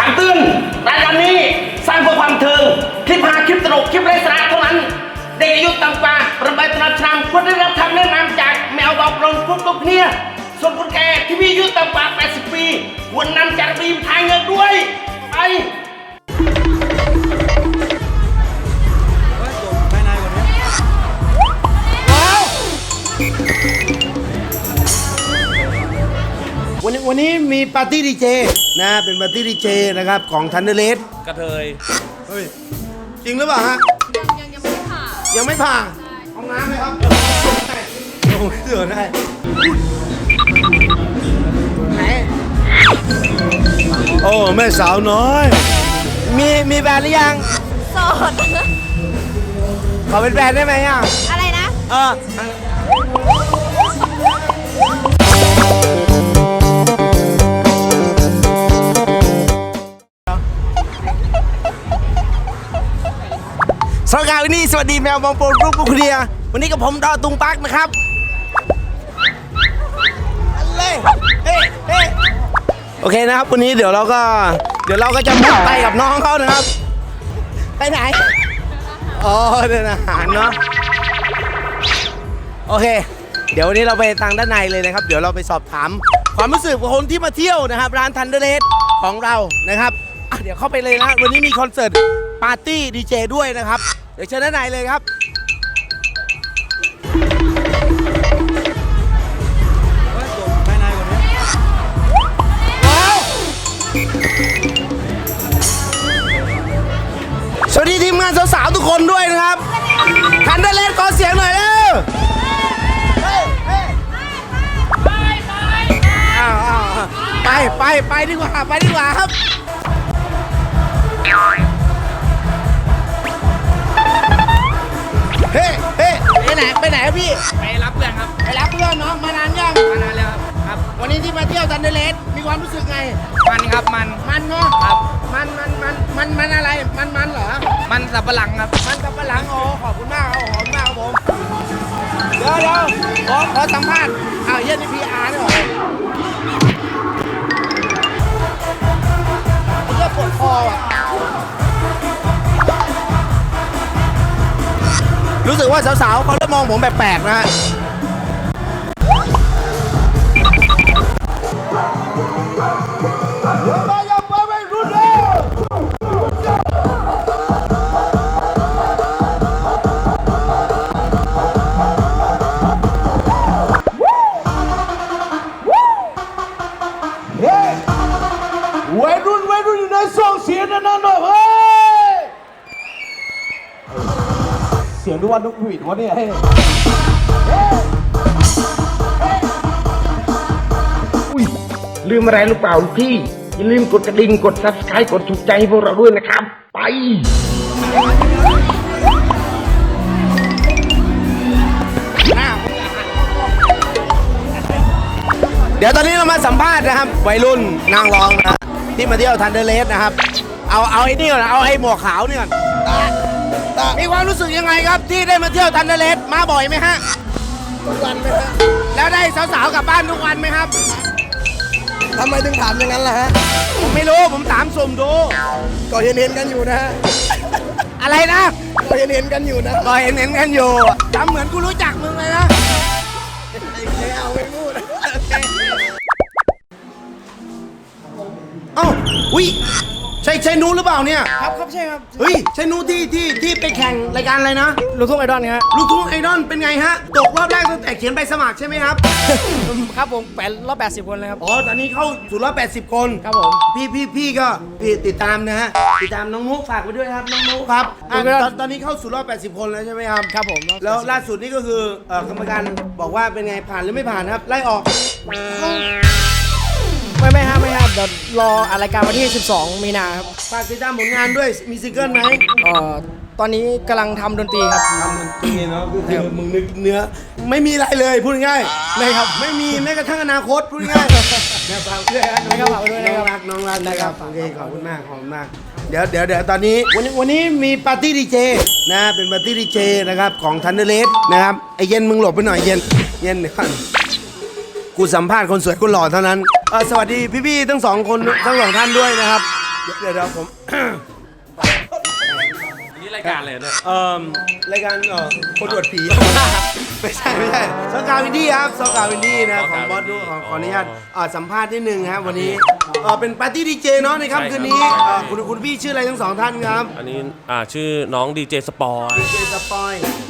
คำเตือนรายการนี้สร้างเพื่อความบันเทิง คลิปหาคลิปตลก คลิปไร้สาระเท่านั้น เด็กอายุต่ำกว่าประมาณตนาชนำควรได้รับคำแนะนำจากแมวบอกลงทุกทุกเนี่ยส่วนคนแก่ที่มีอายุต่ำกว่า 80 ปีควรนำจากบีมทายเงินด้วย ไปวั นนี้วันนี้มีปาร์ตี้ดีเจนะเป็นปาร์ตี้ดีเจนะครับของทันเดอร์เลสกระเทยเฮ้ยจริงหรือเปล่าฮะยังยังยังไม่ได้ผ่ายังไม่ผ่าห้องน้ำไหมครับลงเสือได้ไหนโอ้แม่สาวน้อย มีมีแฟนหรือยังโสดขอเป็นแฟนได้ไหมอะอะไรนะเออ วัสดีครับวันนี้สวัสดีแมวบองโปรรูปปุกเรียวันนี้กับผมดอตุงปักนะครับเล่เฮ้เฮ้โอเคนะครับ วันนี้เดี๋ยวเราก็ เดี๋ยวเราก็จะมุดไปกับน้องเขานะครับ ไปไหนอ๋อเดินอาหารเนาะโอเค เดี๋ยววันนี้เราไปทางด้านในเลยนะครับ เดี๋ยวเราไปสอบถาม ความรู้สึกของคนที่มาเที่ยวนะครับ ร้านทันเดอร์เลสของเรานะครับอะเดี๋ยวเข้าไปเลยนะ วันนี้มีคอนเสิร์ตปาร์ตี้ดีเจด้วยนะครับ ดี๋ยวเชิญด้านในเลยครับ สวัสดีทีมงานสาวๆทุกคนด้วยนะครับทันเดอร์เลสขอเสียงหน่อยเร็วเฮ้ยเฮ้ยอ้าวอ้าวอ้าวไปไปไปดีกว่า ไปดีกว่าครับ เฮ้เฮ้ไปไหนไปไหนครับพี่ ไปรับเพื่อนครับ ไปรับเพื่อนน้องมานานยัง มานานแล้วครับครับ วันนี้ที่มาเที่ยวทันเดอร์เลสมีความรู้สึกไง มันครับมัน มันเนาะครับ มันมันมันมันมันอะไร มันมันเหรอ มันสับปะหลังครับ มันกับปะหลังโอ้ขอบคุณมากครับขอบคุณมากครับผม เดี๋ยวเดี๋ยวขอขอสัมภาษณ์อ้าวเย็นนี่พีอาร์นี่หรอมันก็ปวดคออะ สึกว่าสาวๆเขาเริ่มมองผมแปลกๆนะฮะวัยรุ่นวัยรุ่นอยู่ในส่งเสียงนั่นน่ะหน่อยเฮ้ย เสียงดูว่านกหวีดวะเนี่ยเฮ้ยอุ้ยลืมอะไรหรือเปล่าพี่ อย่าลืมกดกระดิ่งกด subscribe กดถูกใจให้พวกเราด้วยนะครับ ไป เดี๋ยวตอนนี้เรามาสัมภาษณ์นะครับวัยรุ่นนางรองนะที่มาเที่ยวทันเดอร์เลสนะครับ เอาเอาไอ้นี่ก่อนเอาไอ้หมวกขาวนี่ก่อน ตาตามีความรู้สึกยังไงครับที่ได้มาเที่ยวทันเดอร์เลสมาบ่อยไหมฮะ ทุกวันไหมฮะแล้วได้สาวๆกลับบ้านทุกวันไหมครับ ทำไมถึงถามอย่างนั้นล่ะฮะผมไม่รู้ผมถามสุ่มดู ก็เห็นเห็นๆกันอยู่นะฮะอะไรนะก็เห็นเห็นๆกันอยู่นะก็เห็นเห็นกันอยู่จำเหมือนกูรู้จักมึงเลยนะไม่เอาไม่พูด เอ้าอุ้ย ใช่ใช่นูหรือเปล่าเนี่ย ครับครับใช่ครับเฮ้ยใช่นูที่ที่ที่ไปแข่งรายการอะไรนะ ลูกทุ่งไอดอลครับลูกทุ่งไอดอลเป็นไงฮะ ตกรอบแรกตั้งแต่เขียนใบสมัครใช่ไหมครับ ครับผมแปดรอบแปดสิบคนเลยครับ อ๋อ ตอนนี้เข้าสู่รอบ 80 คน ครับผม พี่พี่พี่ก็พี่ติดตามนะฮะ ติดตามน้องนุ๊กฝากไว้ด้วยครับ น้องนุ๊กครับอะขอบคุณครับตอนตอนนี้เข้าสู่รอบ 80 คนแล้วใช่ไหมครับ ครับผมรอบแล้วล่าสุดนี่ก็คือเอ่อกรรมการบอกว่าเป็นไงผ่านหรือไม่ผ่านครับ ไล่ออก ไม่ไม่ฮะไม่ฮะเดี๋ยวรออะไรายการวันที่ 12 มีนาครับฝากติดตามผลงานด้วยมีซิงเกิลไหมเอ่อตอนนี้กำลังทำดนตรีครับ ทำมันจริงเนาะก็คือมึงนึกเนื้อ ไม่มีอะไรเลยพูดง่ายๆไม่ครับ ไม่มีแม้กระทั่งอนาคตพูดง่ายๆแม่ฝากด้วยนะไม่ครับฝากด้วยนะครับ น้องรักน้องรักนะครับโอเคขอบคุณมากขอบคุณมากเดี๋ยวเดี๋ยวเดี๋ยวตอนนี้วันนี้วันนี้มีปาร์ตี้ดีเจนะเป็นปาร์ตี้ดีเจนะครับของทันเดอร์เลสนะครับไอเย็นมึงหลบไปหน่อยเย็นเย็นเดี๋ยวก่อน กูสัมภาษณ์คนสวยคนหล่อเท่านั้นเออสวัสดีพี่ๆทั้งสองคนทั้งสองท่านด้วยนะครับ เดี๋ยวเดี๋ยวผม นี่รายการอะไรเนี่ย เอ่อรายการเอ่อคนดวดผี ไม่ใช่ไม่ใช่ซอกาวินดี้ครับซอกาวินดี้นะของบอสดูขอขออนุญาตอ่าสัมภาษณ์นิดนึงครับวันนี้เอ่อเป็นปาร์ตี้ดีเจเนาะในค่ำคืนนี้เอ่อคุณคุณพี่ชื่ออะไรทั้งสองท่านครับอันนี้อ่าชื่อน้องดีเจสปอย ดีเจสปอยซี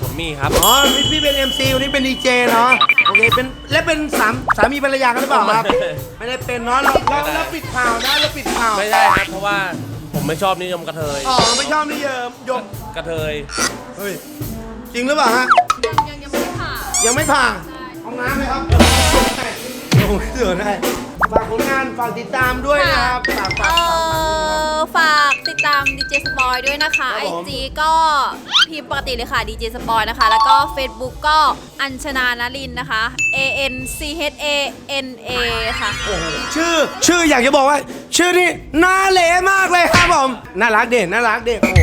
ทอมมี่ครับ อ๋อพี่พี่เป็น MC วันนี้เป็นดีเจเนาะโอเคเป็นและเป็นสามสามีภรรยากันหรือเปล่าครับ ไม่ได้เป็นเนาะเราเราเราปิดข่าวนะเราปิดข่าวไม่ใช่ครับเพราะว่าผมไม่ชอบนิยมกระเทยอ๋อไม่ชอบนี่เยิมยมกระเทยเฮ้ยจริงหรือเปล่าฮะยังยังยังไม่ได้ผ่ายังไม่ผ่านห้องน้ำไหมครับลงเสือได้ฝากผลงานฝากติดตามด้วยนะครับฝากเอฝากอฝากติ ดตามดีเจสปอยด้วยนะคะครัไอบผมจีก็พิมพ์ปกติเลยค่ะดีเจสปอยนะคะ แล้วก็ Facebook ก็อัญชนานารินนะคะ A N C H A N A ค่ะโอ้โหชื่อชื่ออยากจะบอกว่า ชื่อนี่น่าเหล่มากเลยครับผม น่ารักเด่นน่ารักเด็กโอ้โห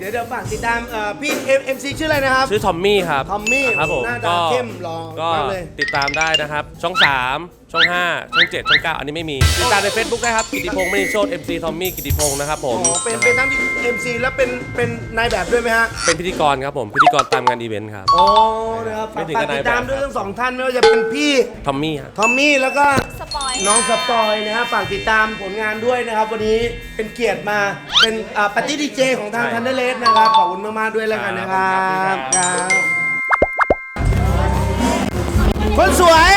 เดี๋ยวเดี๋ยวฝากติดตามเอ่อพี่เอ็มซีชื่ออะไรนะครับ ชื่อทอมมี่ครับทอมมี่ครับผมหน้าตาก็เข้มหล่อก็มากเลย ติดตามได้นะครับ ช่อง 3 ช่อง 5 ช่อง 7 ช่อง 9 อันนี้ไม่มี ติดตามใน Facebook ได้ครับ กิติพงศ์มณีโชต MC ทอมมี่กิติพงศ์นะครับผมอ๋อเป็นเป็นทั้งเอ็มซีแล้วเป็นเป็นนายแบบด้วยไหมฮะ เป็นพิธีกรครับผม พิธีกรตามงานอีเวนต์ครับอ๋อนะครับไม่ฝากถึงฝากกับนายติดตามแบบ ด้วยทั้งสองท่านไม่ว่าจะเป็นพี่ทอมมี่ครับทอมมี่แล้วก็ส ปอยน้องสปอยนะครับฝากติดตามผลงานด้วยนะครับ วันนี้เป็นเกียรติมาเป็นปฏิดีเจของทางใช่ทันเดเลสนะครับ ขอบคุณมากๆด้วยแล้วกันนะครับคครัรับบคนสวย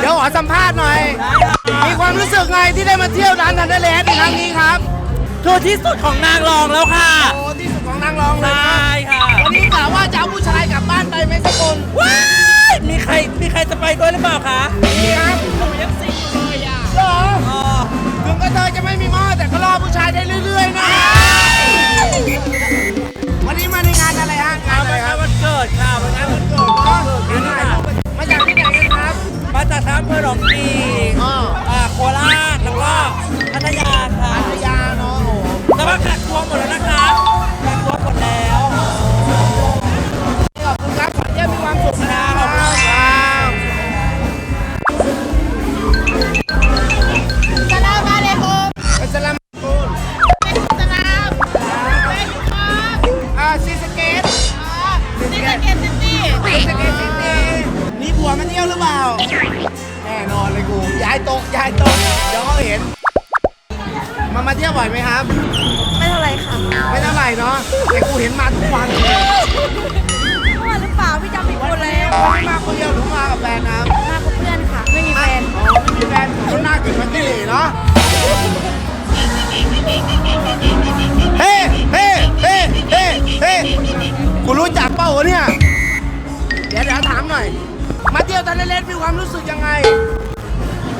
เดี๋ยวขอสัมภาษณ์หน่อย มีความรู้สึกไงที่ได้มาเที่ยวร้านทันเดเลสในครั้งนี้ครับคือที่สุดของนางรองแล้วค่ะโอ้ที่สุดของนางรองเลยนะค่ะวันนี้กล่าวว่าจะเอาผู้ชายกลับบ้านไปไหมสักคนว้า ยมีใครมีใครจะไปด้วยหรือเปล่าคะมีครับหนูยังซิงอยู่เลยอะเหรออ๋อถึงกระเทยจะไม่มีหม้อแต่ก็รอผู้ชายได้เรื่อยๆนะ วันนี้มาในงานอะไรฮะงานอะไรครับวันเกิดค่ะวันงานวันเกิดเนาะมาจากที่ไหนกันครับ มาจากทั้งอำเภอหนองกี แน่นอนเลยกู ย้ายโต๊ะย้ายโต๊ะเดี๋ยวเขาเห็น มามาเที่ยวบ่อยไหมครับ ไม่เท่าไรค่ะไม่เท่าไหร่เนาะแต่กูเห็นมาทุกวันเลยเมื่อวานหรือเปล่าพี่จำผิดคนแล้ววันนี้มาคนเดียวหรือมากับแฟนครับมากับเพื่อนค่ะ ไม่มีแฟนอ๋อไม่มีแฟนคนหน้าเกิดมาที่เหล่เนาะเฮ้เฮ้เฮ้เฮ้เฮ้กูรู้จักเป้าวะเนี่ย เดี๋ยวเดี๋ยวถามหน่อย มาเที่ยวทะเลเล่นมีความรู้สึกยังไง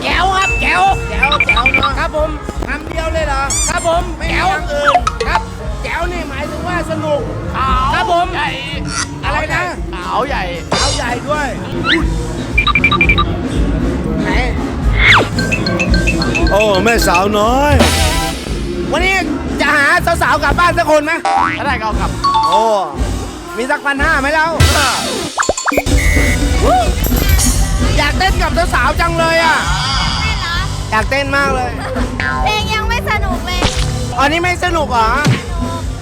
แก้วครับแก้วแก้วแก้วเนาะครับผมคำเดียวเลยเหรอ ครับผมไม่แก้วอย่างอื่นครับแก้วนี่หมายถึงว่าสนุกครับผมใหญ่อะไรนะ ขาวใหญ่ขาวใหญ่ด้วย ไหน โอ้แม่สาวน้อย วันนี้จะหาสาวๆกลับบ้านสักคนไหมถ้าได้ก็เอากลับ โอ้ มีสักพันห้าไหมเรา เต้นกับสาวๆจังเลยอะอยากเต้นมากเลย เพลงยังไม่สนุกเลยอันนี้ไม่สนุกเหรอ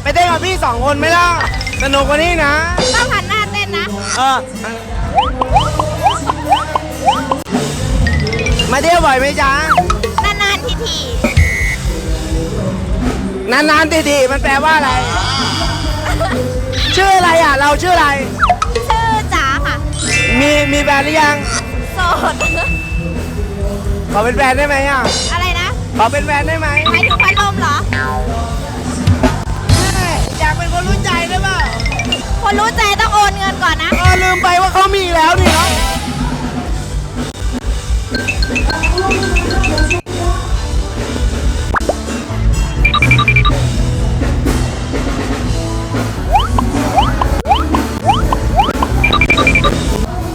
ไปเต้นกับพี่สองคนไหมล่ะ สนุกกว่านี้นะ ต้องหันหน้าเต้นนะ เออ มาเที่ยวบ่อยไหมจ๊ะ นานๆทีทีนานๆทีๆมันแปลว่าอะไร ชื่ออะไรอะ เราชื่ออะไร ชื่อจ๋าค่ะ มีมีแฟนหรือยังโส ด ขอเป็นแฟนได้ไหมอะ อะไรนะขอเป็นแฟนได้ไหมหมายถึงพัดลมเหรอ อยากเป็นคนรู้ใจได้เปล่าคนรู้ใจต้องโอนเงินก่อนนะ เออลืมไปว่าเขามีแล้วนี่เนาะ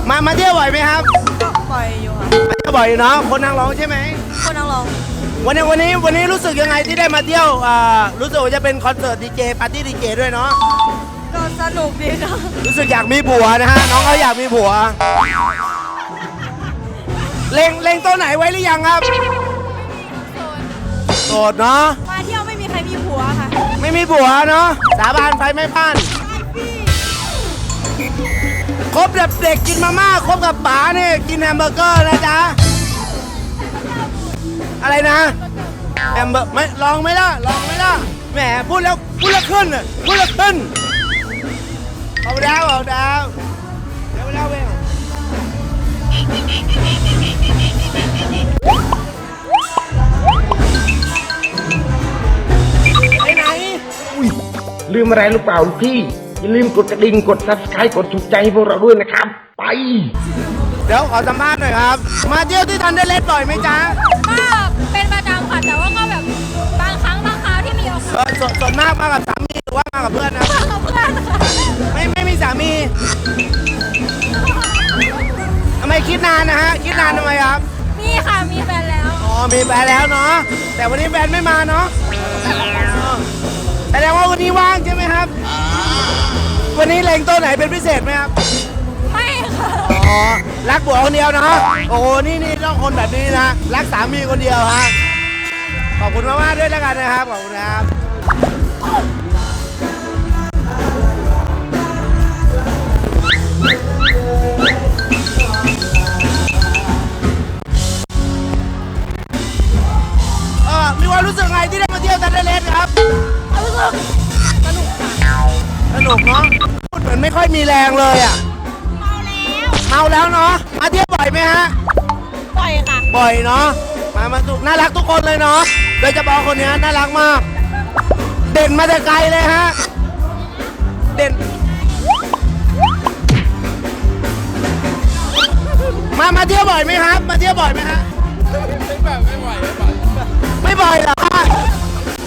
มามาเที่ยวบ่อยไหมครับ บ่อยอยู่เนาะคนนางร้องใช่ไหมคนนังลองวันนี้วันนี้วันนี้รู้สึกยังไงที่ได้มาเที่ยวอ่ารู้สึกว่าจะเป็นคอนเสิร์ตดีเจปาร์ตี้ดีเจด้วยเนาะก็สนุกดีค่ะรู้สึกอยากมีผัวนะฮะน้องเขาอยากมีผัวเล็งเล็งตัวไหนไว้หรือยังครับมโสดเนาะมาเที่ยวไม่มีใครมีผัวค่ะ ไม่มีผัวเนาะสาบานไฟไม่พัน คบแบบเด็กกินมาม่าคบกับป๋าเนี่ยกินแฮมเบอร์เกอร์นะจ๊ะ อะไรนะแฮมเบอร์ไม่ลองไหมล่ะลองไหมล่ะแหมพูดแล้วพูดแล้วขึ้นอะพูดแล้วขึ้นเอาดาวเอาดาวเดี๋ยวดาวเองไปไหน ลืมอะไรหรือเปล่าลูกพี่ อย่าลืมกดกระดิ่งกด subscribe กดถูกใจให้พวกเราด้วยนะครับ ไป เดี๋ยวขอสัมภาษณ์หน่อยครับ มาเที่ยวที่ทันได้เลสบ่อยไหมจ๊ะก็เป็นประจำค่ะแต่ว่าก็แบบบางครั้งบางคราวที่มีโอกาสเออส่วนส่วนมากมากับสามีหรือว่ามากับเพื่อนนะกับเพื่อนค่ะไม่ไม่มีสามีทำไมคิดนานนะฮะ คิดนานทำไมครับ มีค่ะมีแฟนแล้ว อ๋อ มีแฟนแล้วเนาะ แต่วันนี้แฟนไม่มาเนาะแสดงว่าวันนี้ว่างใช่ไหมครับ วันนี้เล็งตัวไหนเป็นพิเศษไหมครับ ไม่ค่ะ อ๋อ รักผัวคนเดียวเนาะโอ้โห นี่นี่ต้องคนแบบนี้นะ รักสามีคนเดียวฮะ ขอบคุณมากๆด้วยแล้วกันนะครับ ขอบคุณครับ มือนไม่ค่อยมีแรงเลยอะเมาแล้วเนาะมาเที่ยวบ่อยไหมฮะ ปล่อยค่ะ บ่อยเนาะมามาทุกน่ารักทุกคนเลยเนาะโดยเฉพาะคนเนี้ยน่ารักมาก เด่นมาแต่ไกลเลยฮะ เด่น มามาเที่ยวบ่อยไหมครับ มาเที่ยวบ่อยไหมฮะ ไม่บ่อยไม่บ่อยไม่บ่อยเหรอฮะ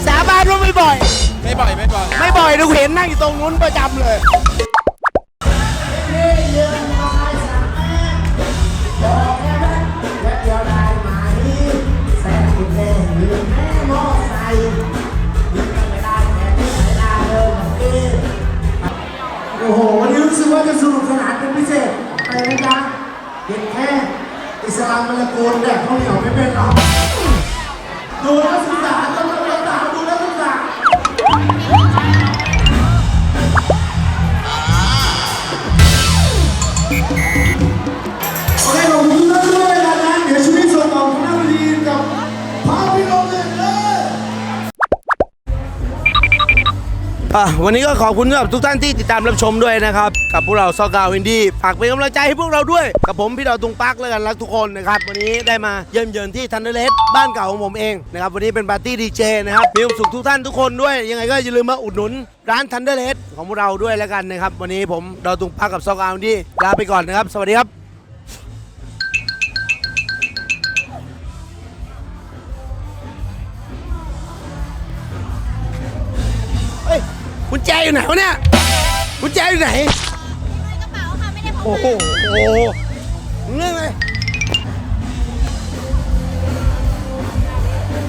สาบานว่าไม่บ่อย ไม่บ่อยไม่บ่อยไม่บ่อยดูเห็นนั่งอยู่ตรงนู้นประจำเลย โอ้โห วันนี้รู้สึกว่าจะสนุกสนานเป็นพิเศษอะไรนะจ๊ะเด็กแค่อิสลามมันละโกนแดกข้าวเหนียวไม่เป็นหรอกดูนักศึกษา อะวันนี้ก็ขอบคุณสำหรับทุกท่านที่ติดตามรับชมด้วยนะครับ กับพวกเราซอกาวอินดี้ฝากเป็นกำลังใจให้พวกเราด้วย กับผมพี่ดาวตุงปักแล้วกันรักทุกคนนะครับ วันนี้ได้มาเยี่ยมเยือนที่ทันเดอร์เลสบ้านเก่าของผมเองนะครับวันนี้เป็นปาร์ตี้ดีเจนะครับมีความสุขทุกท่านทุกคนด้วย ยังไงก็อย่าลืมมาอุดหนุนร้านทันเดอร์เลสของพวกเราด้วยแล้วกันนะครับ วันนี้ผมดาวตุงปักกับซอกาวอินดี้ลาไปก่อนนะครับ สวัสดีครับ กุญแจอยู่ไหนวะเนี่ยกุญแจอยู่ไหน กระเป๋าค่ะ ไม่ได้พกโอ้โหโอ้โหเรื่องไง